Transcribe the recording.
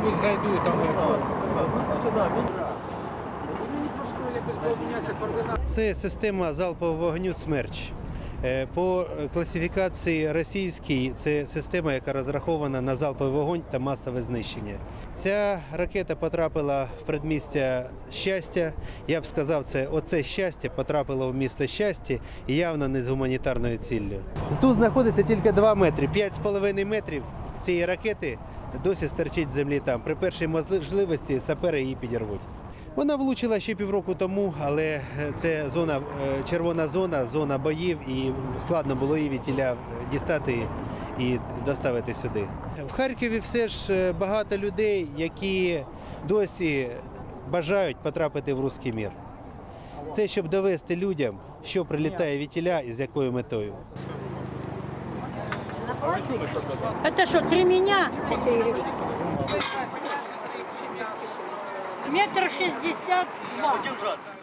мабуть, зайду там. якось. Це система залпового вогню «Смерч». Е, По е, класифікації російській це система, яка розрахована на залповий вогонь та масове знищення. Ця ракета потрапила в предмістя щастя. Я б сказав, це оце щастя потрапило в місто щастя і явно не з гуманітарною ціллю. Тут знаходиться тільки 2 метри, 5,5 метрів цієї ракети досі стерчить в землі там. При першій можливості сапери її підірвуть. Вона влучила ще півроку тому, але е, це зона, е, червона зона, зона боїв, і складно було її від тіля дістати і доставити сюди. В Харкові все ж е, багато людей, які досі бажають потрапити в руський мір. Це щоб довести людям, що прилітає від тіля і з якою метою. Это что, три меня? Метр шестьдесят два.